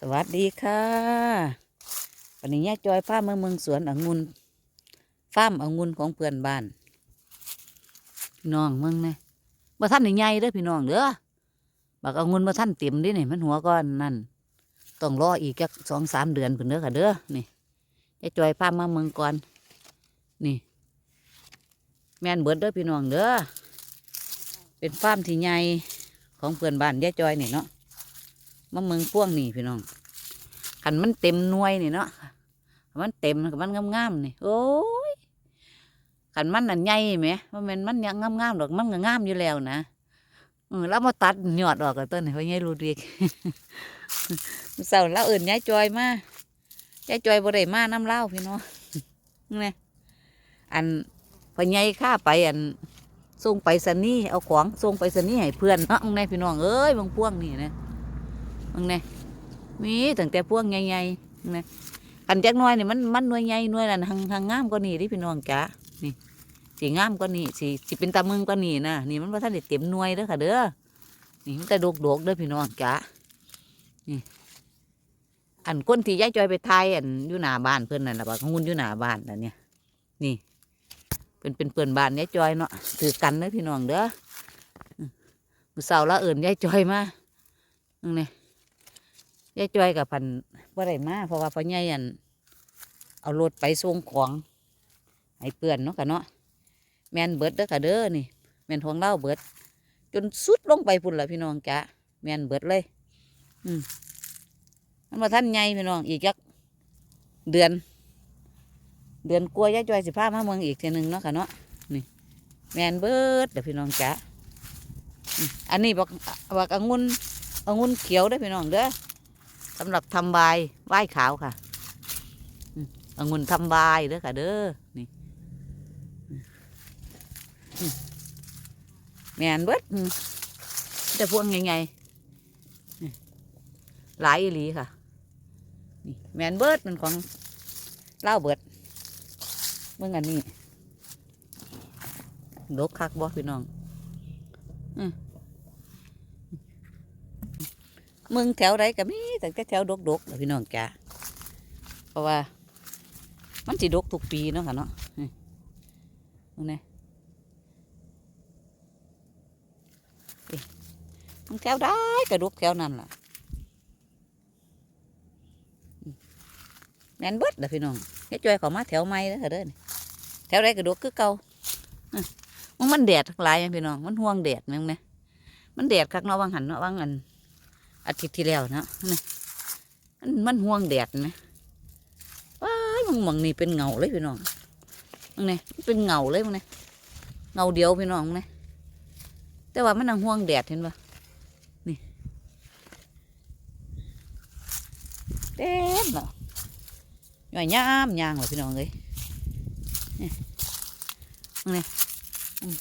สวัสดีค่ะวันนี้ยายจอยพาเมาเมืองสวนองุ่นฟ้ามองุ่นของเพื่อนบ้านพี่น้องเมืองนะบ่ท่านใหญ่เด้อพี่น้องเด้อบักองุ่นบ่ท่านเต็มเดินี่มันหัวก้อนนั่นต้องรออีกจักสองสามเดือนเพิ่นเด้อค่ะเด้อนี่ยาจอยพามาเมืองก่อน นี่ แม่นเบิดเด้อพี่น้องเด้อเป็นฟาร์มที่ใหญ่ของเพื่อนบ้านยาจอยนี่เนาะ มะเมืองพ่วงนี่พี่น้องขันมันเต็มหน่วยนี่เนาะมันเต็มคันมันงามๆนี่โอ้ยขันมันนั่นใหญ่ไหมว่ามันมันยังงามๆดอกมันก็งามอยู่แล้วนะเออแล้วมาตัดหยอดออกกันต้นนี่เพราะยายรู้ดีเสาร์แล้วเอื่นยายจอยมายายจอยบ่ได้มาน้ำเล่าพี่น้องนี่อันพอใหญ่ข้าไปอันส่งไปสนีย์เอาของส่งไปสนีย์ให้เพื่อนเนาะในพี่น้องเอ้ยบางพ่วงนี่นะ มึงเนี่ยมีตั้งแต่พวกใหญ่ๆนี่ยกันจักน้อยนี่มันมันหน่วยใหญ่หน่วยนั่นหังหังงามกว่านี่ที่พี่น้องจ๋านี่สีงามกว่านี่สีสีเป็นตามึงกว่านี่นะนี่มันว่าท่านได้เต็มหน่วยเด้อค่ะเด้อนี่มันแต่โดกๆเด้อพี่น้องจ๋านี่อันก้นที่ย้ายจอยไปไทยอันอยู่หน้าบ้านเพื่อนนั่นแหละบักงุนอยู่หน้าบ้านนั่นเนี่ยนี่ เป็นเป็นเพื่อนบ้านย้ายจอยเนาะถือกันเด้อพี่น้องเด้อมมื้อเสาร์ละเอิญย้ายจอยมามึงเนี่ย ยายจอยกับพันว่าไรมาเพราะว่าพ่อใหญ่อันเอารถไปส่งของให้เปื่อนเนาะค่ะเนาะแมนเบิดเด้อค่ะเด้อนี่แมนของเล่าเบิด จนสุดลงไปพุ่นละพี่น้องจ้ะแมนเบิดเลย อืมมันมาท่านใหญ่พี่น้องอีกจักเดือน เดือนกลัวยายจอยสิพามาเมืองอีกทีนึงเนาะค่ะเนาะนี่ แมนเบิดเด้อพี่น้องจ้ะอันนี้บอกบอกองุ่นองุ่นเขียวเด้อพี่น้องเด้อ สำหรับทำใบไหว้ขาวค่ะองุ่นทำใบเด้อค่ะ เด้อนี่แมนเบิดแต่พวงไงหลายอีหลีค่ะนี่แมนเบิดมันของเล่าเบิดเมื่ออันนี้ดกคักบ่พี่น้องมึ งแถวไรก็มีแต่แถวดกๆแหละพี่น้องจ้าเพราะว่า มันสิดกทุกปีเนาะค่ะเนาะนี่มึงเนี่ยนี่มึงแถวได้ก็ดกแถวนั้นล่ะแม่นเบิดละพี่น้องเฮ็ดจอยเขามาแถวใหม่แล้วค่ะเด้อนี่แถวไรก็ดกคือเก่ามันมันแดดหลายอะพี่น้อง มันห่วงแดดแมั้งเนี่ยมันแดดคักเนาะวางหันเนาะวางอัน อาทิตย์ที่แล้วนะนี่มันห่วงแดดนะว้ายมึงมองนี่เป็นเงาเลยพี่น้องมึงนี่เป็นเงาเลยมึงนี่เงาเดียวพี่น้องมึงนี่แต่ว่ามันนังห่วงแดดเห็นปะนี่เต็มเนาะย่อยย่ามยางเลยพี่น้องเลยนี่มึงนี่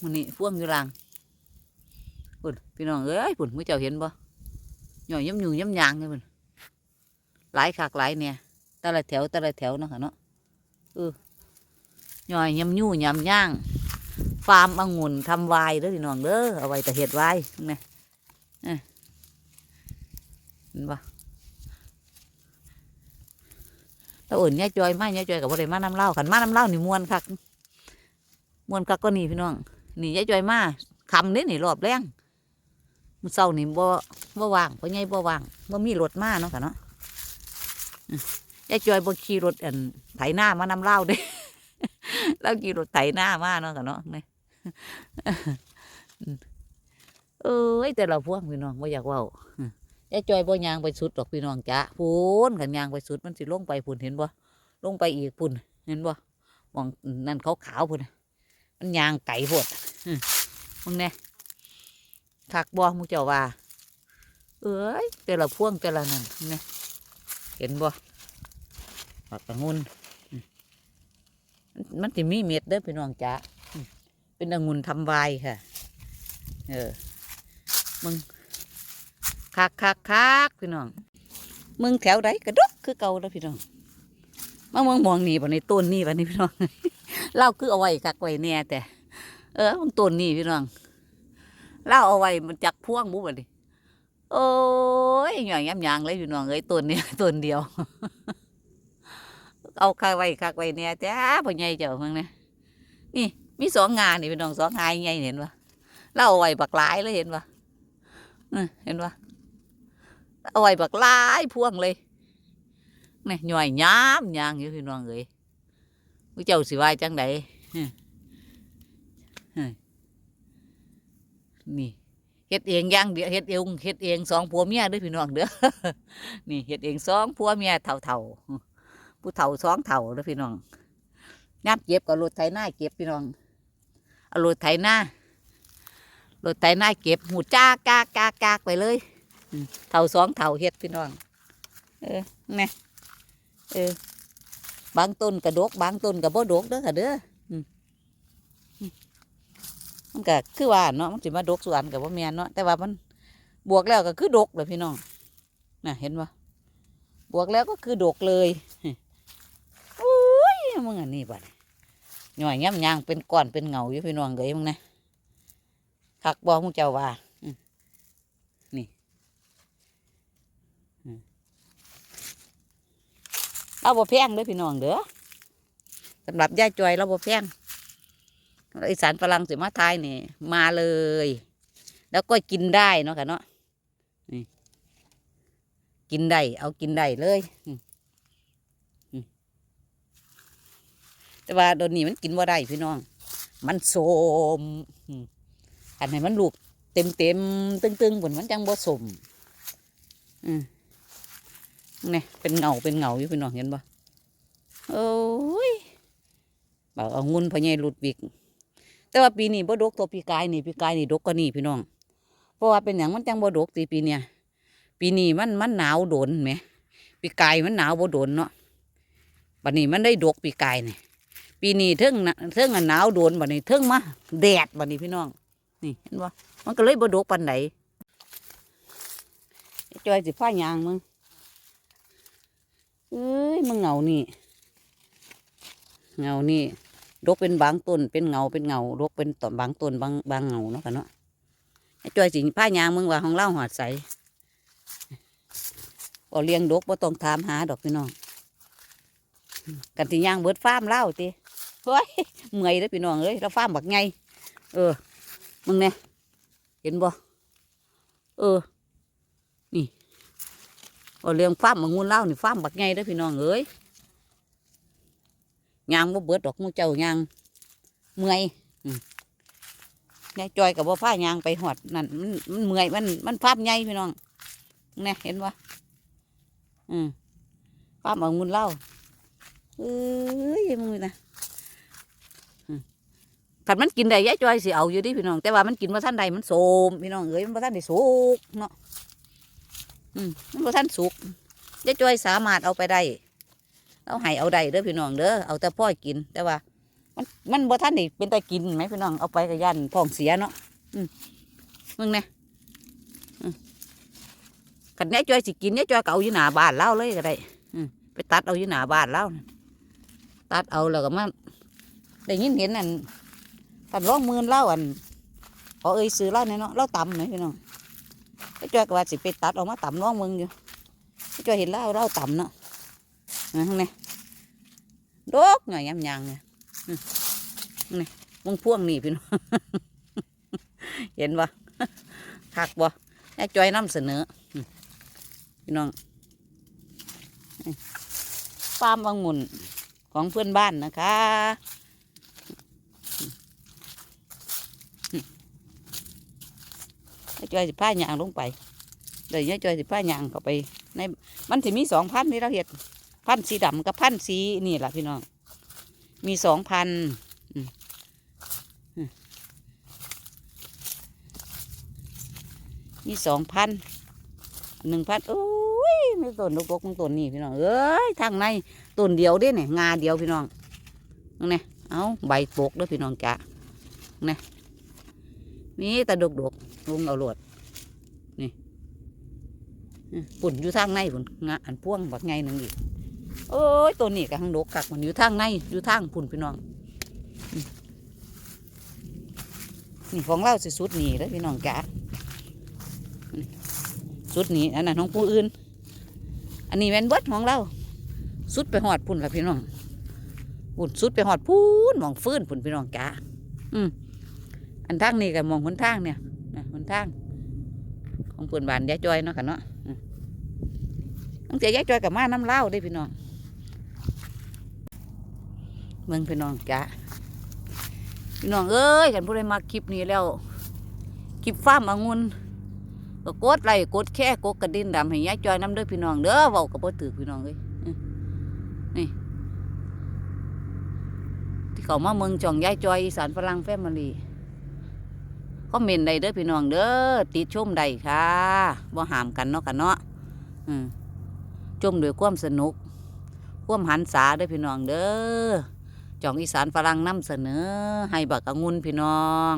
มึงนี่พ่วงอยู่หลังปุ่นพี่น้องเอ้ยปุ่นมึงเจ้าเห็นปะ ย่อยย้ำอยู่ย้ำยางเลยมันหลายขากหลายเนี่ยแต่ละแถวแต่ละแถวเนาะค่ะเนาะเออย่อยย้ำยู่ย้ำย่างฟาร์มองุ่นทำวายเด้อพี่น้องเด้อเอาไว้แต่เห็ดวายนี่เอ้ยเห็นปะแล้วอื่นเนี่ยจอยมาเนี่ยจอยกับอะไรมาน้ำเล้าขันมาน้ำเล้านี่มวนคักมวนคักก็นี่พี่น้องนี่ยายจอยมาคำนี้นี่รอบแรง มันเศร้านี่บ่บ่ว่างเพราะไงบ่ว่างบ่มีรถมาเนาะค่ะเนาะยายจอยบ่ขี่รถอันไถหน้ามานำเล่าเด้เราขี่รถไถหน้ามาเนาะค่ะเนาะนี่เอ้ยแต่ละพวกพี่น้องบ่อยากเว้ายายจอยบ่ยางไปสุดดอกพี่น้องจ้ะพูนขันยางไปสุดมันสิลงไปพุ่นเห็นบ่ลงไปอีกพุ่นเห็นบ่มองนั่นขาวๆพุ่นมันยางไก่โพดมึงเนี่ย คักบ่หมูเจ้าว่า เอ้ยแต่ละพวงแต่ละนั่นเนี่ยเห็นบ่ปักกระงุนอืมมันมันจะมีเม็ดเด้อพี่น้องจ๋าอืมเป็นองุ่นทำไวายค่ะ เออมึงคักคักคักพี่น้องมึงแถวใดกระดกคือเก่าแล้วพี่น้องมาเมืองมองนี่บ่ในต้นนี่บ่นี่พี่น้องเล่าคือเอาไว้คักไว้แน่แต่ เออมึงต้นนี่พี่น้อง เล่าเอาไว้มันจักพ่วงบุบดนีโอ้ยหน่อยย้ำยางเลยพี่น้องเอ้ยต้นนี้ต้นเดียว เอาคักไว้คักไว้เนี่ยจ้าพ่อใหญ่เจ้าเพิ่งนะนี่มีสองงานนี่พี่น้องสองงานใหญ่เห็นปะเราเอาไว้บักหลายเลยเห็นปะเห็นปะเอาไว้บักหลายพวงเลยนี่หน่อยย้ำยางอยู่พี่น้องเอ้ยผู้เจ้าสิว่าจังได้ นี่เฮ็ดเองย่างเดียวเฮ็ดเองเฮ็ดเองสองผัวเมียด้วยพี่น้องเด้อนี่เฮ็ดเองสองผัวเมียเท่าๆผู้เฒ่าสองเฒ่าด้อพี่น้องน้ำเก็บกับรถไถนาเก็บพี่น้องเอารถไถนารถไถนาเก็บหูจ้ากากากากไปเลยเฒ่าสองเฒ่าเฮ็ดพี่น้อง เออแน่เออบางต้นกระดกบางต้นกระบ่ดกเด้อค่ะเด้อ มันก็คือว่าเนาะมันสิมาดกส่วนกับว่าแม่นเนาะแต่ว่ามันบวกแล้วก็คือดกเลยพี่น้องน่ะเห็นปะบวกแล้วก็คือดกเลยโอ้ยมึงอันนี้บัดหน่อยย่ำยางเป็นก้อนเป็นเงาอยู่พี่น้องเอ้ยมึงนะคักบอมึงเจ้าว่านี่เราบ่แพงเด้อพี่น้องเด้อสำหรับย่าจอยเราบ่แพง อีสานฝรั่งสิมาไทยนี่มาเลย แล้วก็กินได้เนาะค่ะเนาะนี่กินได้เอากินได้เลยแต่ว่าโดนนี้มันกินว่าได้พี่น้อง มันโสมอันไหนมันลูกเต็มเต็มตึงตึงๆบนมันจังบ่สมอืมนี่เป็นเงาเป็นเงาอยู่พี่น้องเห็นบ่โอ้ยบอกเอางุนพอใหญหลุดวิก แต่ว่าปีนี้บ่ดกตัวปีกายนี่ปีกายนี่ดกกว่านี่พี่น้อง เพราะว่าเป็นอย่างมันจังบ่ดกตีปีเนี้ยปีนี้มันมันหนาวโดนไหมปีกายมันหนาวบ่โดนเนาะบัดนี้มันได้ดกปีกายนี่ปีนี้เทิงน่ะเทิงอันหนาวโดนบัดนี้เทิงมาแดดบัดนี้พี่น้อง นี่เห็นบ่มันก็เลยบ่ดกปานใดไอ้จอยสิผ้ายางมึงเอ้ยมึงเหงานี่ เงานี่ ดกเป็นบางต้นเป็นเงาเป็นเงาดกเป็นต้นบางต้นบางบางเงาเนาะค่ะเนาะไอ้จอยสิผ้ายางมึงว่าของเล่าหอดใสบ่เลี้ยงดกบ่ต้องถามหาดอกพี่น้องกันที่ย่างเบิดฟาร์มเล่าติเฮ้ยเมื่อยแล้วพี่น้องเอ้ยเราฟาร์มบักไงเออมึงเนี่ยเห็นบ่เออ นี่เอเลี้ยงฟาร์มมางุนเล่านี่ฟาร์มบักไงแล้วพี่น้องเอ้ย ยางบ่เบิดดอกหมูเจ้ายางเมื่อยอืมยายจอยกับบ่ผ้ายางไปหอดนั่นมันมันเมื่อยมันมันฟาร์มใหญ่พี่น้องเนี่ยเห็นบ่อืมฟาร์มเอางุนเล่าเอ้ยมึงนะขันมันกินได้ยายจอยสิเอาอยู่ดิพี่น้อง แต่ว่ามันกินมาท่านใดมันโสมพี่น้องเอ้ยมันมาท่านได้สุกเนาะอืมมันมาท่านสุกยายจอยสามารถเอาไปได้ เอาให้เอาได้เด้อพี่น้องเด้อเอาแต่พ่อกินแต่ว่า มันมันบ่ท่านนี่เป็นแต่กินไหมพี่น้องเอาไปกับยันท้องเสียเนาะอืมมึงเนี่ยขันยายจอยสิกินยายจอยก็เอาอยู่หน้าบ้านเล่าเลยก็ได้ไปตัดเอาอยู่หน้าบ้านเล่าตัดเอาแล้วก็มาได้ยินเห็นอันกันร้องมือเล่าอันพอเอ้ยซื้อเล่าเนี่ยเนาะเล่าต่ำไหมพี่น้องจ้อยก็ว่าสิไปตัดออกมาต่ำร้องมึงอยู่จ้อยเห็นเล่าเล่าต่ำเนาะ นะข้างในดกหน่อยยำยางเนี่ยนี่มึงพ่วงนี่พี่น้องเห็นปะคักบ่ไอ้จ้อยนำเสนอพี่น้องฟาร์มองุ่นของเพื่อนบ้านนะคะยายจอยสิผ้ายางลงไปเดี๋ยวยายจอยสิผ้ายางเข้าไปในมันสิมีสองพันนี่เราเห็ด พันธุ์สีดำกับพันธุ์สีนี่แหละพี่น้อง มีสองพันมีสองพันหนึ่งพันโอ้ยไม่ต้นลูกๆของต้นนี่พี่น้องเอ้ยทางในต้นเดียวเด้เนี่ยงาเดียวพี่น้องนั่เอาใบปกด้วยพี่น้องจ้ะนี่นี่ตะดกดกลุงเอาหลดนี่ปุ่นอยู่ทางในปุ่นงาอันพ่วงบักไงหนึ่งอีก โอ้ยตัวนี้กับทางดกกักมันอยู่ทางในอยู่ทางปุ่นพี่น้อง นี่ของเราสิสุดนี่แล้วพี่น้องจ้ะสุดนี้อันนั้นของผู้อื่น อันนี้แมนเบิดของเรา สุดไปหอดพุ่นละพี่น้องพุ่นสุดไปหอดพุ่นมองฟื้นพุ่นพี่น้องจ้าอืมอันทางนี้กับมองหนทางเนี่ยหนทาง ของเพื่นบานยายจอยเนาะค่ะเนาะตั้งแต่ยายจอยกับมาน้ำเล่าได้พี่น้อง เมืองพี่น้องจ้าพี่น้องเอ้ยกันผู้ใดมาคลิปนี้แล้วคลิปฟ้าร์มองุ่นก็กดไลค์กดแค่กดกระดิ่งดำให้ยายจอยน้ำเด้อพี่น้องเด้อเว้ากับบ่ถือพี่น้องเอ้ยนี่ที่เขามาเมืองจ่องยายจอยอีสานฝรั่งแฟมิลี่คอมเมนต์ใดเด้อพี่น้องเด้อติดชมใดค่ะบ่ห้ามกันเนาะกันเนาะอืมชมด้วยความสนุกความหันษาเด้อพี่น้องเด้อ จ่องอีสานฝรั่งนำเสนอ ให้บักองุ่นพี่น้อง